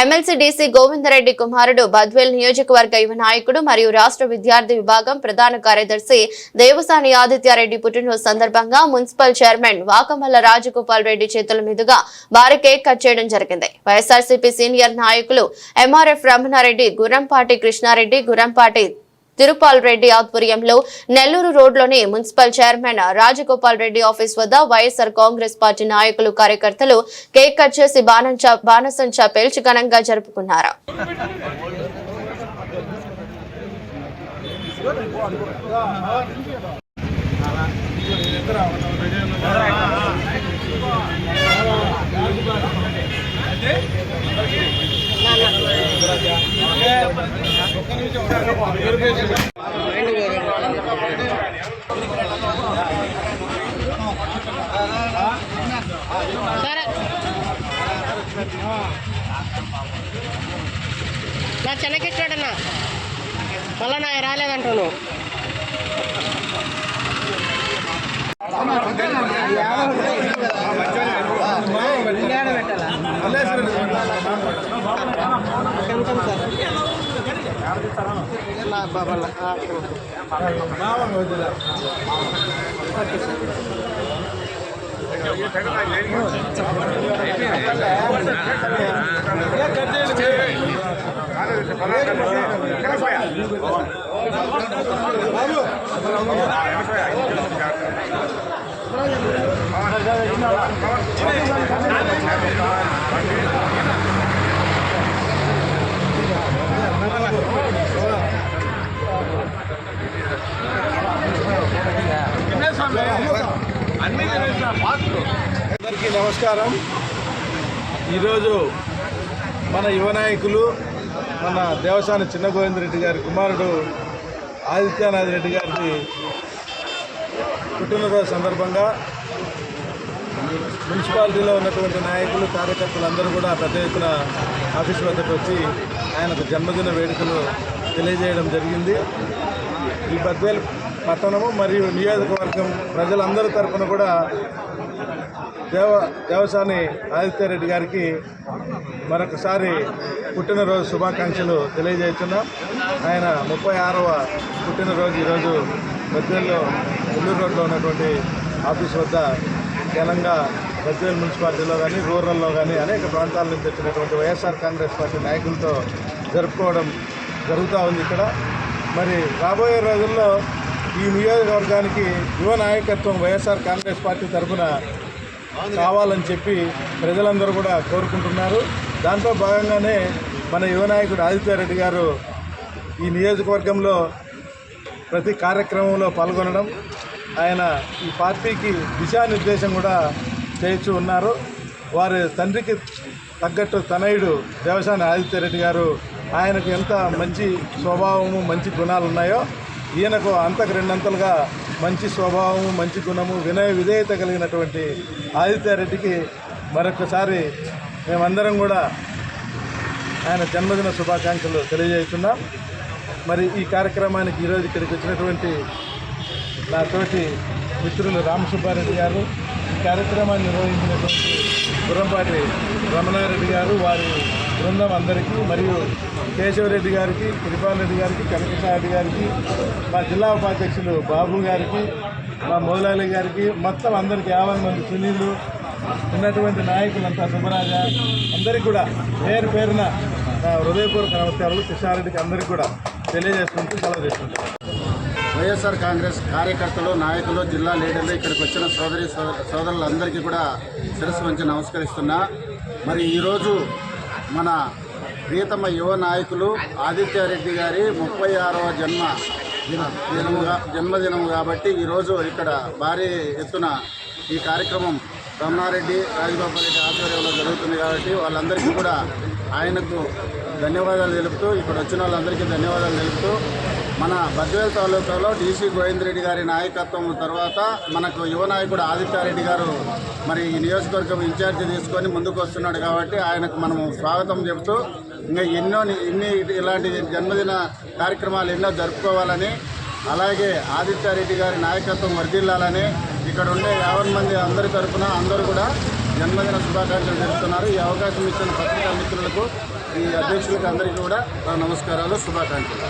MLC DC Govinda Reddy కుమారుడు బద్వేల్ నియోజకవర్గ యువ నాయకుడు మరియు రాష్ట్ర విద్యార్థి విభాగం ప్రధాన కార్యదర్శి దేవసాని ఆదిత్యారెడ్డి పుట్టినరోజు సందర్భంగా మున్సిపల్ చైర్మన్ వాకమల్ల రాజగోపాల్ రెడ్డి చేతుల మీదుగా భారీ కేక్ కట్ చేయడం జరిగింది. వైఎస్ఆర్సీపీ సీనియర్ నాయకులు ఎంఆర్ఎఫ్ రమణారెడ్డి గురంపాటి కృష్ణారెడ్డి గురంపాటి తిరుపాల్ రెడ్డి ఆధ్వర్యంలో నెల్లూరు రోడ్లోని municipal chairman Rajagopal Reddy office వద్ద వైఎస్ఆర్ కాంగ్రెస్ పార్టీ నాయకులు కార్యకర్తలు కేక్ కట్ చేసి బాణంచా బాణసంచా పేల్చి ఘనంగా జరుపుకున్నారు. నా చెన్నకెట్టాడన్నా మళ్ళా నా రాలేదంటాను لا بابا لا ما هو موجود لا అందరికీ నమస్కారం. ఈరోజు మన యువ నాయకులు మన దేవసాని చిన్న గోవిందరెడ్డి గారి కుమారుడు ఆదిత్యనాథ్ రెడ్డి గారిది పుట్టినరోజు సందర్భంగా మున్సిపాలిటీలో ఉన్నటువంటి నాయకులు కార్యకర్తలు అందరూ కూడా పెద్ద ఎత్తున ఆఫీస్ వద్దకు వచ్చి ఆయనకు జన్మదిన వేడుకలు తెలియజేయడం జరిగింది. ఈ బద్వేల్ పట్టణము మరియు నియోజకవర్గం ప్రజలందరి తరఫున కూడా దేవ దేవసాని ఆదిత్యారెడ్డి గారికి మరొకసారి పుట్టినరోజు శుభాకాంక్షలు తెలియజేస్తున్నాం. ఆయన ముప్పై ఆరవ పుట్టినరోజు ఈరోజు బద్వేల్లో నెల్లూరు రోడ్లో ఉన్నటువంటి ఆఫీస్ వద్ద తెలంగాణ బద్వేల్ మున్సిపాలిటీలో కానీ రూరల్లో కానీ అనేక ప్రాంతాల నుంచి వచ్చినటువంటి వైఎస్ఆర్ కాంగ్రెస్ పార్టీ నాయకులతో జరుపుకోవడం జరుగుతూ ఉంది ఇక్కడ. మరి రాబోయే రోజుల్లో ఈ నియోజకవర్గానికి యువ నాయకత్వం వైఎస్ఆర్ కాంగ్రెస్ పార్టీ తరఫున కావాలని చెప్పి ప్రజలందరూ కూడా కోరుకుంటున్నారు. దాంట్లో భాగంగానే మన యువ నాయకుడు ఆదిత్యారెడ్డి గారు ఈ నియోజకవర్గంలో ప్రతి కార్యక్రమంలో పాల్గొనడం ఆయన ఈ పార్టీకి దిశానిర్దేశం కూడా చేయొచ్చు ఉన్నారు. వారి తండ్రికి తగ్గట్టు తనయుడు దేవసాని ఆదిత్యారెడ్డి గారు ఆయనకు ఎంత మంచి స్వభావము మంచి గుణాలు ఉన్నాయో ఈయనకు అంతకు రెండంతలుగా మంచి స్వభావము మంచి గుణము వినయ విధేయత కలిగినటువంటి ఆదిత్యారెడ్డికి మరొకసారి మేమందరం కూడా ఆయన జన్మదిన శుభాకాంక్షలు తెలియజేస్తున్నాం. మరి ఈ కార్యక్రమానికి ఈరోజు ఇక్కడికి వచ్చినటువంటి నా తోటి మిత్రులు రామసుబ్బారెడ్డి గారు కార్యక్రమాన్ని నిర్వహించినటువంటి గుర్రంపాటి రమణారెడ్డి గారు వారి బృందం అందరికీ మరియు కేశవరెడ్డి గారికి తిరుపాల్ రెడ్డి గారికి కనకసారెడ్డి గారికి మా జిల్లా ఉపాధ్యక్షులు బాబు గారికి మా మౌలాలి గారికి మొత్తం అందరికీ యాభై మంది సునీలు ఉన్నటువంటి నాయకులంతా సుబ్బరాజ అందరికీ కూడా పేరు పేరున నా హృదయపూర్వక నమస్కారాలు. కిషారెడ్డికి అందరికీ కూడా తెలియజేసుకుంటూ సెలవు చేసుకుంటాను వైఎస్ఆర్ కాంగ్రెస్ కార్యకర్తలు నాయకులు జిల్లా లీడర్లు ఇక్కడికి వచ్చిన సోదరి సోదరులందరికీ కూడా శిరస్సు వంచి నమస్కరిస్తున్నా. మరి ఈరోజు మన ప్రియతమ యువ నాయకులు ఆదిత్యారెడ్డి గారి ముప్పై ఆరవ జన్మ దినముగా జన్మదినం కాబట్టి ఈరోజు ఇక్కడ భారీ ఎత్తున ఈ కార్యక్రమం రమణారెడ్డి రాజగోపాల్ రెడ్డి ఆధ్వర్యంలో జరుగుతుంది కాబట్టి వాళ్ళందరికీ కూడా ఆయనకు ధన్యవాదాలు తెలుపుతూ ఇక్కడ వచ్చిన వాళ్ళందరికీ ధన్యవాదాలు తెలుపుతూ మన బద్వేల్ తాలూకాలో డీసీ గోవిందరెడ్డి గారి నాయకత్వం తర్వాత మనకు యువ నాయకుడు ఆదిత్యారెడ్డి గారు మరి ఈ నియోజకవర్గం ఇన్ఛార్జి తీసుకొని ముందుకు వస్తున్నాడు కాబట్టి ఆయనకు మనము స్వాగతం చెబుతూ ఇంకా ఎన్నో ఇన్ని ఇలాంటి జన్మదిన కార్యక్రమాలు ఎన్నో జరుపుకోవాలని అలాగే ఆదిత్యారెడ్డి గారి నాయకత్వం వర్ధిల్లాలని ఇక్కడ ఉండే యావన్ మంది అందరి తరఫున అందరూ కూడా జన్మదిన శుభాకాంక్షలు తెలుపుతున్నారు. ఈ అవకాశం ఇచ్చిన పత్రికా మిత్రులకు ఈ అధ్యక్షులకు అందరికీ కూడా నమస్కారాలు శుభాకాంక్షలు.